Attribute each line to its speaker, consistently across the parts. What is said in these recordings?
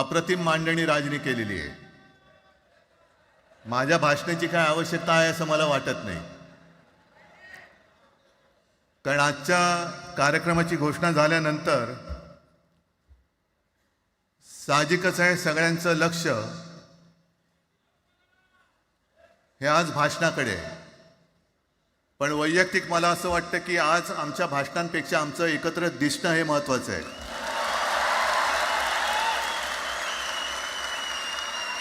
Speaker 1: अप्रतिम मांडणी राजनी केलेली आहे. माझ्या भाषणाची काय आवश्यकता आहे असं मला वाटत नाही. कारण आजच्या कार्यक्रमाची घोषणा झाल्यानंतर साहजिकच आहे सगळ्यांचं लक्ष हे आज भाषणाकडे आहे. पण वैयक्तिक मला असं वाटतं की आज आमच्या भाषणांपेक्षा आमचं एकत्र दिसणं हे महत्त्वाचं आहे.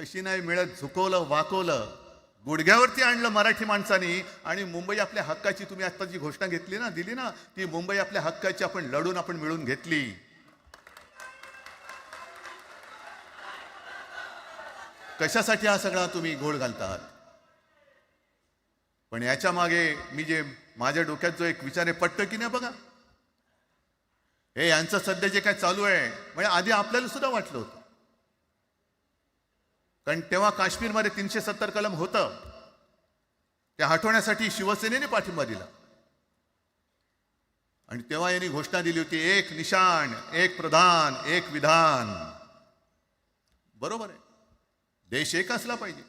Speaker 1: कशी नाही मिळत झुकवलं वाकवलं गुडघ्यावरती आणलं मराठी माणसानी आणि मुंबई आपल्या हक्काची तुम्ही आता जी घोषणा घेतली ना दिली ना ती मुंबई आपल्या हक्काची आपण लढून आपण मिळून घेतली. कशासाठी हा सगळा तुम्ही घोळ घालतात? पण याच्या मागे मी जे माझ्या डोक्यात जो एक विचार आहे पटतो की नाही बघा? हे यांचं सध्या जे काय चालू आहे म्हणजे आधी आपल्याला सुद्धा वाटलं होतं. कारण तेव्हा काश्मीरमध्ये तीनशे सत्तर कलम होतं. ते हटवण्यासाठी शिवसेनेने पाठिंबा दिला. आणि तेव्हा यांनी घोषणा दिली होती एक निशाण एक प्रधान एक विधान. बरोबर आहे. देश एक असला पाहिजे.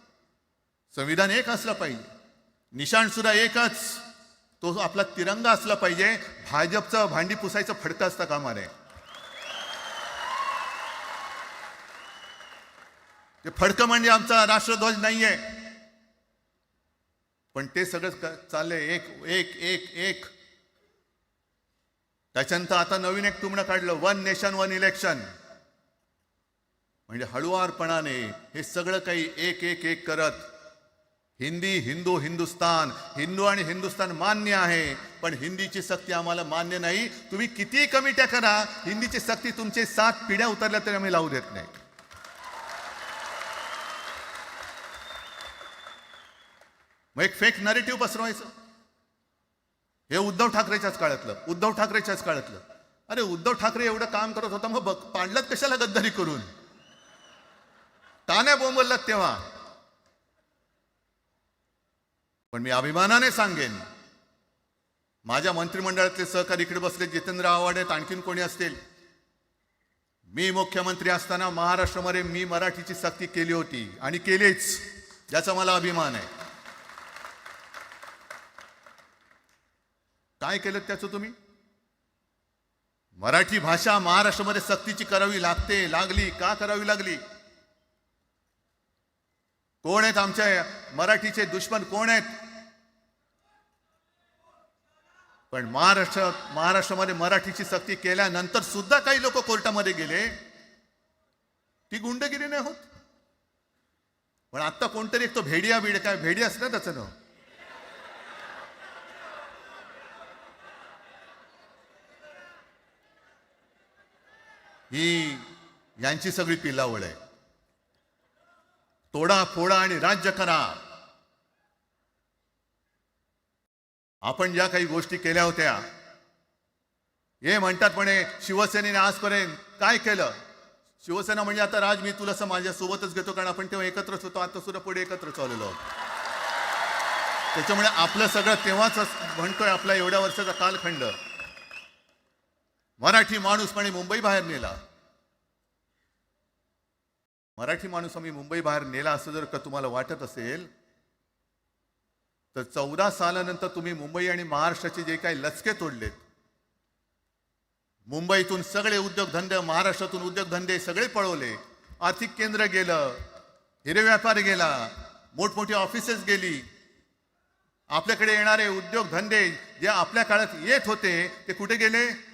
Speaker 1: संविधान एक असलं पाहिजे. निशाण सुद्धा एकच. तो आपला तिरंगा असला पाहिजे. भाजपचं भांडी पुसायचं फडकं असतं कामा नये ते फडकं म्हणजे आमचा राष्ट्रध्वज नाहीये. पण ते सगळं चाललंय. एक एक एक एक. त्याच्यानंतर आता नवीन एक तुमणं काढलं. One nation one election. म्हणजे हळुवारपणाने हे सगळं काही एक एक एक करत हिंदी हिंदू हिंदुस्तान. हिंदू आणि हिंदुस्तान मान्य आहे पण हिंदीची सक्ती आम्हाला मान्य नाही. तुम्ही कितीही कमिट्या करा हिंदीची सक्ती तुमचे सात पिढ्या उतरल्या तरी आम्ही लावू देत नाही. मग एक फेक नरेटिव्ह पसरवायचं. हे उद्धव ठाकरेच्याच काळातलं उद्धव ठाकरेच्याच काळातलं. अरे उद्धव ठाकरे एवढं काम करत होता मग बघ पाडलात कशाला गद्दारी करून? ताने बोंबललात तेव्हा. पण मी अभिमानाने सांगेन माझ्या मंत्रिमंडळातले सहकारी इकडे बसले जितेंद्र आव्हाड आहेत आणखीन कोणी असतील? मी मुख्यमंत्री असताना महाराष्ट्रामध्ये मी मराठीची सक्ती केली होती आणि केलीच ज्याचा मला अभिमान आहे. काय केलं त्याचं तुम्ही? मराठी भाषा महाराष्ट्रामध्ये सक्तीची करावी लागते लागली. का करावी लागली? कोण आहेत आमच्या मराठीचे दुश्मन? कोण आहेत? पण महाराष्ट्र महाराष्ट्रामध्ये मराठीची सक्ती केल्यानंतर सुद्धा काही लोक कोर्टामध्ये गेले. ती गुंडगिरी नाही होत. पण आता कोणतरी एक तो भेडिया बीड काय भेडियाच ना त्याचं नाव? ही यांची सगळी पिलावळ आहे. तोडा फोडा आणि राज्य करा. आपण ज्या काही गोष्टी केल्या होत्या हे म्हणतात म्हणे शिवसेनेने आजपर्यंत काय केलं? शिवसेना म्हणजे आता राज मी तुला असं घेतो कारण आपण तेव्हा एकत्रच होतो आता सुद्धा पुढे एकत्र चाललेलो आहोत. त्याच्यामुळे आपलं सगळं तेव्हाच म्हणतोय आपला एवढ्या वर्षाचा कालखंड. मराठी माणूस म्हणे मुंबई बाहेर नेला. मराठी माणूस आम्ही मुंबई बाहेर नेला असं जर का तुम्हाला वाटत असेल तर चौदा सालानंतर तुम्ही मुंबई आणि महाराष्ट्राचे जे काही लचके तोडलेत मुंबईतून सगळे उद्योगधंदे महाराष्ट्रातून उद्योगधंदे सगळे पळवले आर्थिक केंद्र गेलं हिरे व्यापार गेला मोठमोठी ऑफिसेस गेली आपल्याकडे येणारे उद्योगधंदे जे आपल्या काळात येत होते ते कुठे गेले?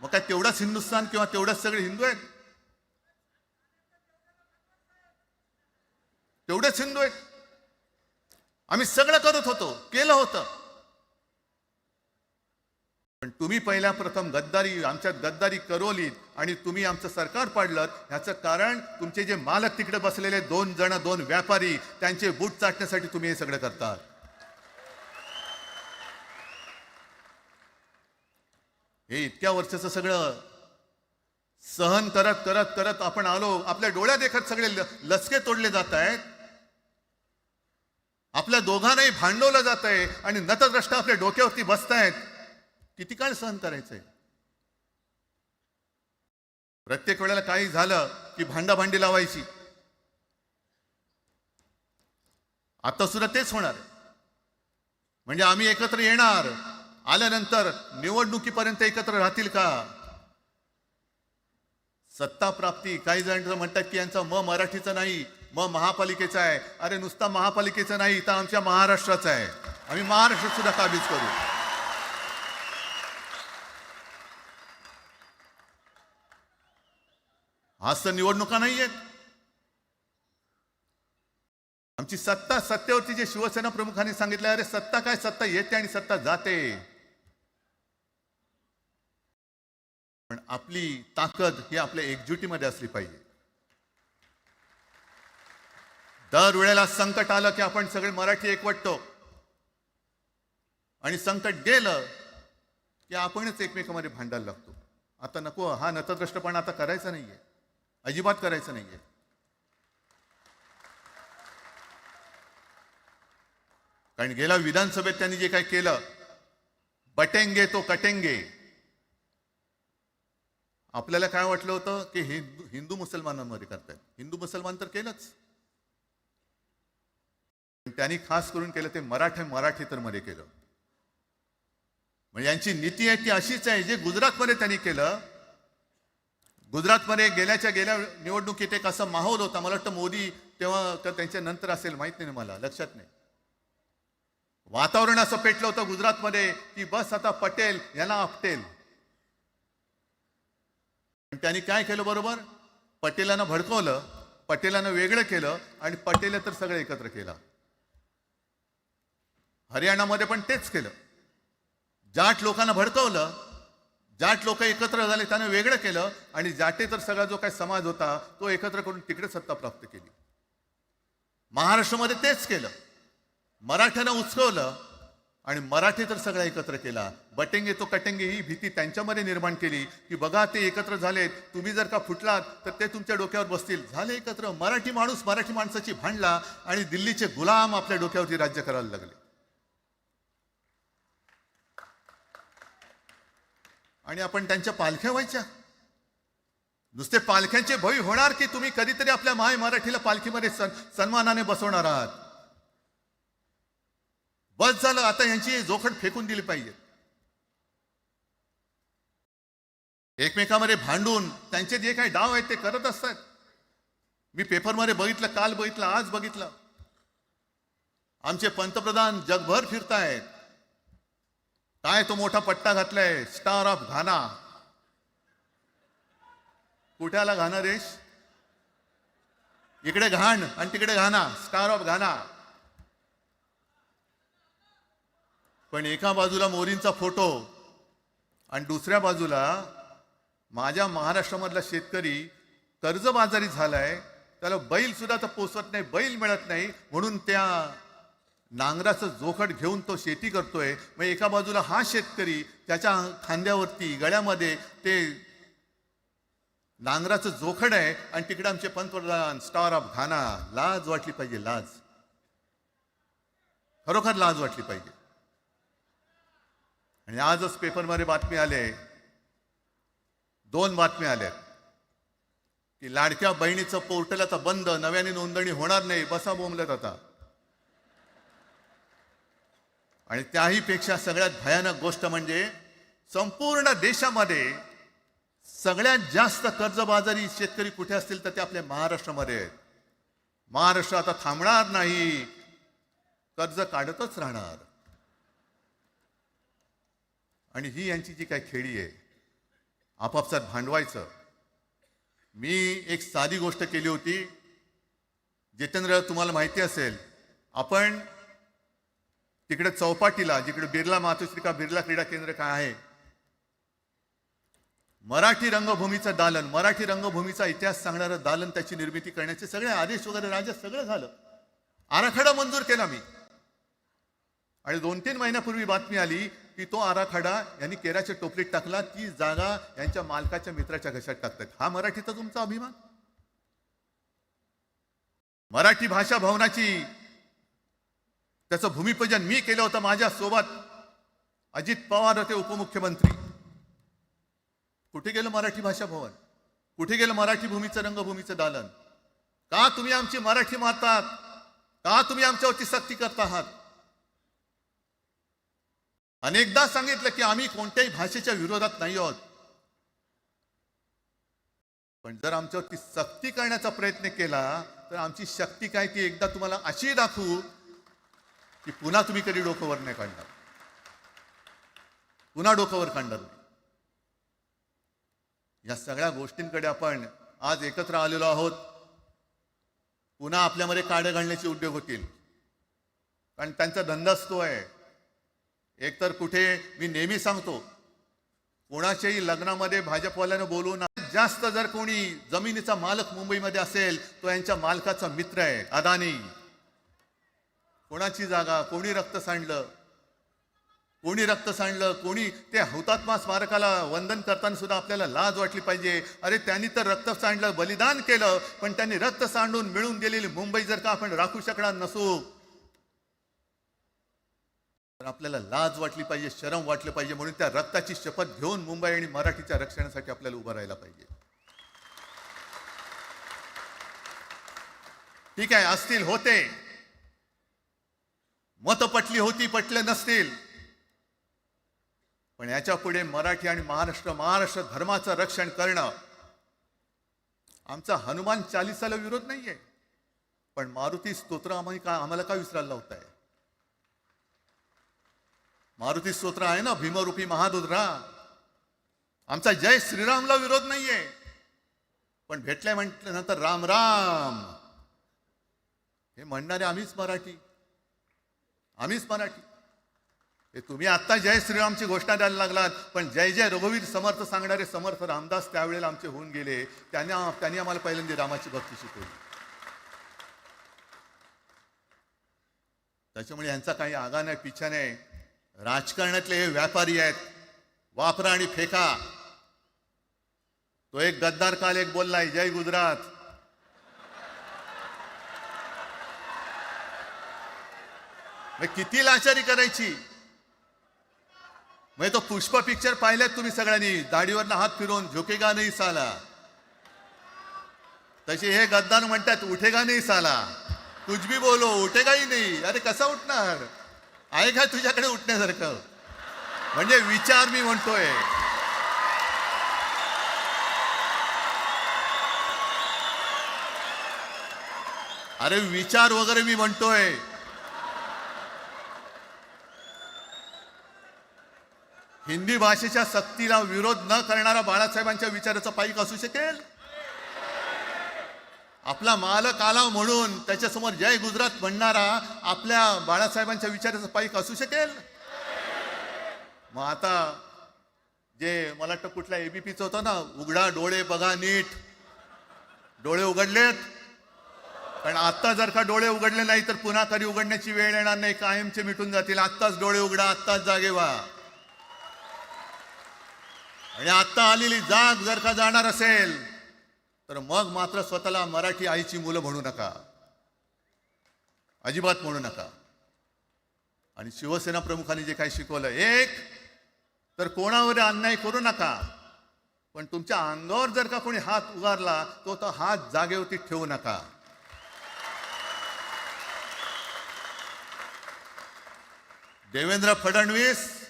Speaker 1: मग काय तेवढाच हिंदुस्थान किंवा तेवढाच सगळे हिंदू आहेत? तेवढेच हिंदू आहेत. आम्ही सगळं करत होतो केलं होतं. पण तुम्ही पहिल्या प्रथम गद्दारी आमच्यात गद्दारी करवलीत आणि तुम्ही आमचं सरकार पाडलं ह्याचं कारण तुमचे जे मालक तिकडे बसलेले दोन जण दोन व्यापारी त्यांचे बूट चाटण्यासाठी तुम्ही हे सगळं करतात हे इतक्या वर्षाचं सगळं. सहन करत करत करत आपण आलो. आपल्या डोळ्या देखत सगळे ल- लचके तोडले जात आहेत. आपल्या दोघांनाही भांडवलं जात आहे आणि नतद्रष्ट आपल्या डोक्यावरती बसतायत किती काळ सहन करायचंय? प्रत्येक वेळेला काही झालं की भांडाभांडी लावायची. आता सुद्धा तेच होणार म्हणजे आम्ही एकत्र येणार. आल्यानंतर निवडणुकीपर्यंत एकत्र राहतील का? सत्ता प्राप्ती. काही जण म्हणतात की यांचा म मराठीचं नाही म महापालिकेचा आहे. अरे नुसता महापालिकेचा नाही तर आमच्या महाराष्ट्राचा आहे. आम्ही महाराष्ट्र सुद्धा काबीज करू. आज तर निवडणुका नाही आहेत. आमची सत्ता सत्तेवरती जे शिवसेना प्रमुखांनी सांगितलं अरे सत्ता काय सत्ता येते आणि सत्ता जाते. पण आपली ताकद ही आपल्या एकजुटीमध्ये असली पाहिजे. दर वेळेला संकट आलं की आपण सगळे मराठी एकवटतो. आणि संकट गेलं की आपणच एकमेकांमध्ये भांडायला लागतो. आता नको हा नतद्रष्टपणा आता करायचा नाहीये. अजिबात करायचं नाहीये. कारण गेल्या विधानसभेत त्यांनी जे काही केलं बटेंगे तो कटेंगे. आपल्याला काय वाटलं होतं की हिंदू हिंदू मुसलमानांमध्ये करतायत? हिंदू मुसलमान तर केलंच. त्यांनी खास करून केलं ते मराठे मराठी तर मध्ये केलं. म्हणजे यांची नीती आहे ती अशीच आहे जे गुजरातमध्ये त्यांनी केलं. गुजरातमध्ये गेल्याच्या गेल्या निवडणुकीत एक असा माहोल होता. मला वाटतं मोदी तेव्हा तर त्यांच्या नंतर असेल माहीत नाही मला लक्षात नाही. वातावरण असं पेटलं होतं गुजरातमध्ये की बस आता पटेल याला आपटेल. त्यांनी काय केलं बरोबर? पटेलांना भडकवलं पटेलांना वेगळं केलं आणि पटेल तर सगळं एकत्र केलं. हरियाणामध्ये पण तेच केलं. जाट लोकांना भडकवलं जाट लोक एकत्र झाले त्यानं वेगळं केलं आणि जाटे तर सगळा जो काही समाज होता तो एकत्र करून तिकडे सत्ता प्राप्त केली. महाराष्ट्रामध्ये तेच केलं. मराठ्यांना उचकवलं आणि मराठी तर सगळा एकत्र केला. बटेंगे तो कटेंगे ही भीती त्यांच्यामध्ये निर्माण केली की बघा ते एकत्र झालेत. तुम्ही जर का फुटलात तर ते तुमच्या डोक्यावर बसतील. झाले एकत्र. मराठी माणूस मराठी माणसाची भांडला आणि दिल्लीचे गुलाम आपल्या डोक्यावरती राज्य करायला लागले. आणि आपण त्यांच्या पालख्या व्हायच्या. नुसते पालख्यांचे भवी होणार की तुम्ही कधीतरी आपल्या माय मराठीला पालखीमध्ये सन सन्मानाने बसवणार आहात? बस झालं आता यांची जोखड फेकून दिली पाहिजे. एकमेकामध्ये भांडून त्यांचे जे काही डाव आहेत ते करत असतात. मी पेपरमध्ये बघितलं काल बघितलं आज बघितलं. आमचे पंतप्रधान जगभर फिरतायत. काय तो मोठा पट्टा घातलाय? स्टार ऑफ घाना कुठे आला घाना देश इकडे घाण आणि तिकडे घाना स्टार ऑफ घाना पण एका बाजूला मोदींचा फोटो आणि दुसऱ्या बाजूला माझ्या महाराष्ट्रामधला शेतकरी कर्जबाजारी झालाय त्याला बैल सुद्धा तर पोचवत नाही बैल मिळत नाही म्हणून त्या नांगराचं जोखड घेऊन तो शेती करतोय. मग एका बाजूला हा शेतकरी त्याच्या खांद्यावरती गळ्यामध्ये ते नांगराचं जोखड आहे आणि तिकडे आमचे पंतप्रधान स्टार ऑफ घाना लाज वाटली पाहिजे लाज. खरोखर लाज वाटली पाहिजे. आणि आजच पेपरमध्ये बातमी आले दोन बातम्या आल्या की लाडक्या बहिणीचं पोर्टल आता बंद नव्याने नोंदणी होणार नाही बसा बोंबलत आता. आणि त्याही पेक्षा सगळ्यात भयानक गोष्ट म्हणजे संपूर्ण देशामध्ये सगळ्यात जास्त कर्जबाजारी शेतकरी कुठे असतील तर ते आपल्या महाराष्ट्रामध्ये आहेत. महाराष्ट्र आता थांबणार नाही. कर्ज काढतच राहणार. आणि ही यांची जी काय खेळी आहे आपापसात भांडवायचं. मी एक साधी गोष्ट केली होती. जितेंद्र तुम्हाला माहिती असेल आपण तिकडे चौपाटीला जिकडे बिर्ला मातोश्री बिर्ला क्रीडा केंद्र काय आहे मराठी रंगभूमीचं दालन मराठी रंगभूमीचा इतिहास सांगणारं दालन त्याची निर्मिती करण्याचे सगळे आदेश वगैरे राज्यात सगळं झालं. आराखडा मंजूर केला मी. आणि दोन तीन महिन्यापूर्वी बातमी आली की तो आराखडा यांनी केराच्या टोपलीत टाकला ती जागा यांच्या मालकाच्या मित्राच्या घशात टाकतात. हा मराठीचा तुमचा अभिमान? मराठी भाषा भवनाची त्याचं भूमिपूजन मी केलं होतं माझ्या सोबत. अजित पवार होते उपमुख्यमंत्री. कुठे गेलं मराठी भाषा भवन? कुठे गेलं मराठी भूमीचं रंगभूमीचं दालन? का तुम्ही आमची मराठी मारतात का तुम्ही आमच्यावरती सक्ती करता आहात? अनेकदा सांगितलं की आम्ही कोणत्याही भाषेच्या विरोधात नाही आहोत. पण जर आमच्यावरती सक्ती करण्याचा प्रयत्न केला तर आमची शक्ती काय ती एकदा तुम्हाला अशी दाखवू की पुन्हा तुम्ही कधी डोकंवर नाही काढणार. पुन्हा डोकंवर काढणार नाही. या सगळ्या गोष्टींकडे आपण आज एकत्र आलेलो आहोत. पुन्हा आपल्यामध्ये काडे घालण्याचे उद्योग होतील. कारण त्यांचा धंदाच तो आहे. एकतर कुठे मी नेहमी सांगतो कोणाच्याही लग्नामध्ये भाजपवाल्यानं बोलून जास्त जर कोणी जमिनीचा मालक मुंबईमध्ये असेल तो यांच्या मालकाचा मित्र आहे अदानी. कोणाची जागा कोणी रक्त सांडलं कोणी रक्त सांडलं कोणी ते हुतात्मा स्मारकाला वंदन करताना सुद्धा आपल्याला लाज वाटली पाहिजे. अरे त्यांनी तर रक्त सांडलं बलिदान केलं पण त्यांनी रक्त सांडून मिळून गेलेली मुंबई जर का आपण राखू शकणार नसू तर आपल्याला लाज वाटली पाहिजे शरम वाटलं पाहिजे म्हणून त्या रक्ताची शपथ घेऊन मुंबई आणि मराठीच्या रक्षणासाठी आपल्याला उभं राहायला पाहिजे. ठीक आहे असतील होते. मत पटली होती पटले नसतील. पण याच्यापुढे मराठी आणि महाराष्ट्र महाराष्ट्र धर्माचं रक्षण करणं आमचा हनुमान चालिसाला विरोध नाहीये. पण मारुती स्तोत्र आम्ही का आम्हाला का विसरायला लावताय? मारुती स्तोत्र आहे ना भीमरूपी महादुद्रा आमचा जय श्रीरामला विरोध नाहीये. पण भेटलाय म्हटल्यानंतर राम राम. हे म्हणणारे आम्हीच मराठी. आम्हीच मराठी. हे तुम्ही आत्ता जय श्रीरामची घोषणा द्यायला लागलात पण जय जय रघुवीर समर्थ सांगणारे समर्थ रामदास त्यावेळेला आमचे होऊन गेले. त्याने त्यांनी आम्हाला पहिल्यांदा रामाची भक्ती शिकवली. त्याच्यामुळे यांचा काही आगा नाही पिछा नाही. राजकारणातले हे व्यापारी आहेत. वापरा आणि फेका. तो एक गद्दार काल एक बोललाय जय गुजरात. मग किती लाचारी करायची? म्हणजे तो पुष्प पिक्चर पाहिलेत तुम्ही सगळ्यांनी. दाढीवरनं हात फिरून झोकेगा नाही साला. तसे हे गद्दार म्हणतात उठेगा नाही साला. कुछ भी बोलो उठेगाही नाही अरे कसा उठणार? आहे का तुझ्याकडे उठण्यासारखं? म्हणजे विचार मी म्हणतोय. अरे विचार वगैरे मी म्हणतोय. हिंदी भाषेच्या सक्तीला विरोध न करणारा बाळासाहेबांच्या विचाराचा पाईक असू शकेल? आपला मालक आला म्हणून त्याच्यासमोर जय गुजरात म्हणणारा आपल्या बाळासाहेबांच्या विचाराचा पाईक असू शकेल? मग आता जे मला वाटतं कुठल्या एबीपीचं होतं ना उघडा डोळे बघा नीट. डोळे उघडलेत. कारण आत्ता जर का डोळे उघडले नाही तर पुन्हा कधी उघडण्याची वेळ येणार नाही कायमचे मिटून जातील. आत्ताच डोळे उघडा आत्ताच जागे व्हा. आणि आत्ता आलेली जाग जर का जाणार असेल तर मग मात्र स्वतःला मराठी आईची मुलं म्हणू नका. अजिबात म्हणू नका. आणि शिवसेना प्रमुखांनी जे काही शिकवलं एक तर कोणावर अन्याय करू नका. पण तुमच्या अंगावर जर का कोणी हात उगारला तो तो हात जागेवरती ठेवू नका. देवेंद्र फडणवीस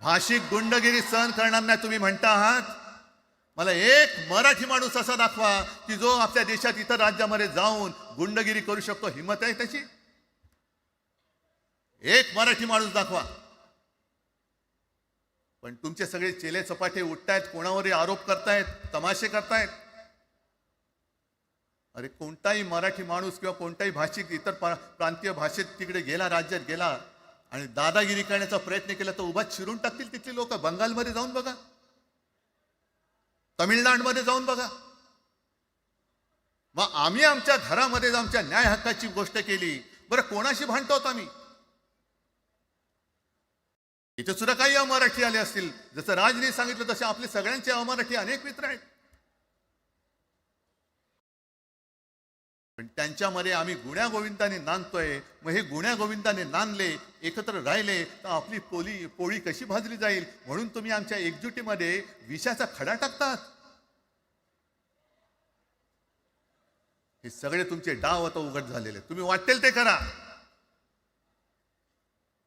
Speaker 1: भाषिक गुंडगिरी सहन करणार नाही तुम्ही म्हणता आहात? मला एक मराठी माणूस असा दाखवा की जो आपल्या देशात इतर राज्यामध्ये जाऊन गुंडगिरी करू शकतो. हिंमत आहे त्याची? एक मराठी माणूस दाखवा. पण तुमचे सगळे चेले चपाटे उठतायत कोणावरही आरोप करतायत तमाशे करतायत. अरे कोणताही मराठी माणूस किंवा कोणताही भाषिक इतर प्रांतीय भाषेत तिकडे गेला राज्यात गेला आणि दादागिरी करण्याचा प्रयत्न केला तर उभा चिरून टाकतील तिथली लोक. बंगालमध्ये जाऊन बघा. तमिळनाडमध्ये जाऊन बघा. मग आम्ही आमच्या घरामध्ये आमच्या न्याय हक्काची गोष्ट केली. बरं कोणाशी भांडतो आहोत आम्ही? इथे सुद्धा काही अमराठी आले असतील. जसं राजने सांगितलं तसे आपले सगळ्यांचे अमराठी अनेक मित्र आहेत. पण त्यांच्यामध्ये आम्ही गुण्या गोविंदाने नांदतोय. मग हे गुण्या गोविंदाने नांदले एकत्र राहिले तर आपली पोली पोळी कशी भाजली जाईल? म्हणून तुम्ही आमच्या एकजुटीमध्ये विषाचा खडा टाकतात. हे सगळे तुमचे डाव आता उघड झालेले तुम्ही वाटेल ते करा.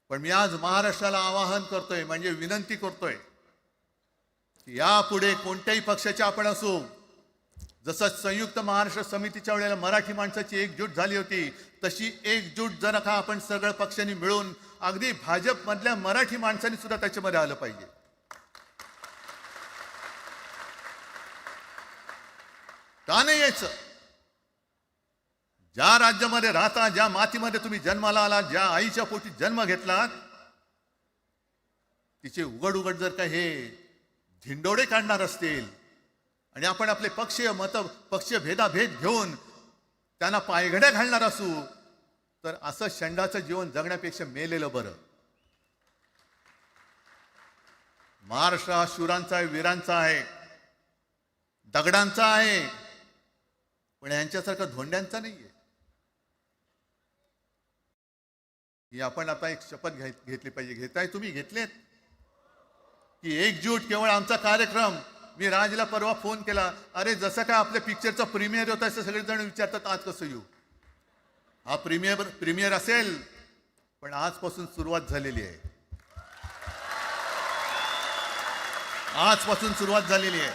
Speaker 1: पण मी आज महाराष्ट्राला आवाहन करतोय म्हणजे विनंती करतोय की यापुढे कोणत्याही पक्षाचे आपण असू जसं संयुक्त महाराष्ट्र समितीच्या वेळेला मराठी माणसाची एकजूट झाली होती तशी एकजूट जर का आपण सगळ्या पक्षांनी मिळून अगदी भाजपमधल्या मराठी माणसांनी सुद्धा त्याच्यामध्ये आलं पाहिजे. का नाही यायचं? ज्या राज्यामध्ये राहता ज्या मातीमध्ये तुम्ही जन्माला आलात ज्या आईच्या पोटी जन्म घेतलात तिचे उघड उघड जर का हे धिंडोडे काढणार असतील आणि आपण आपले पक्षीय मत पक्षीय भेदाभेद घेऊन त्यांना पायघड्या घालणार असू तर असं शंडाचं जीवन जगण्यापेक्षा मेलेलं बरं. महाराष्ट्र हा शूरांचा आहे वीरांचा आहे दगडांचा आहे पण यांच्यासारखा धोंड्यांचा नाही ही आपण आता एक शपथ घ्याय घेतली पाहिजे. घेताय तुम्ही? घेतलेत? की एकजूट केवळ आमचा कार्यक्रम. मी राजला परवा फोन केला. अरे जसं काय आपल्या पिक्चरचा प्रीमियर होता असं सगळेजण विचारतात आज कसं येऊ? हा प्रीमियर प्रीमियर असेल पण आजपासून सुरुवात झालेली आहे. आजपासून सुरुवात झालेली आहे.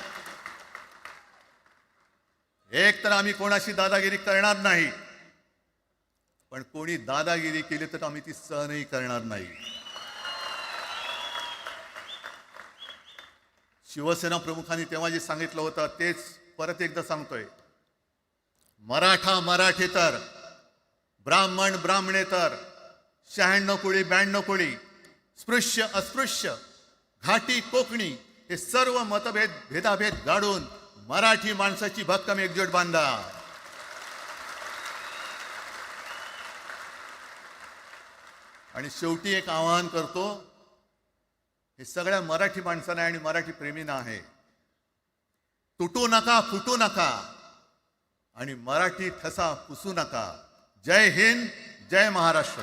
Speaker 1: एक तर आम्ही कोणाशी दादागिरी करणार नाही. पण कोणी दादागिरी केली तर आम्ही ती सहनही करणार नाही. शिवसेना प्रमुखांनी तेव्हा जे सांगितलं होतं तेच परत एकदा सांगतोय. मराठा मराठेतर ब्राह्मण ब्राह्मणेतर शहाण्णव कोळी ब्याण्णव कोळी स्पृश्य अस्पृश्य घाटी कोकणी हे सर्व मतभेद भेदाभेद गाडून मराठी माणसाची भक्कम एकजूट बांधा. आणि शेवटी एक आवाहन करतो हे सगळ्या मराठी माणसांना आणि मराठी प्रेमींना आहे. तुटू नका फुटू नका आणि मराठी ठसा पुसू नका. जय हिंद जय महाराष्ट्र.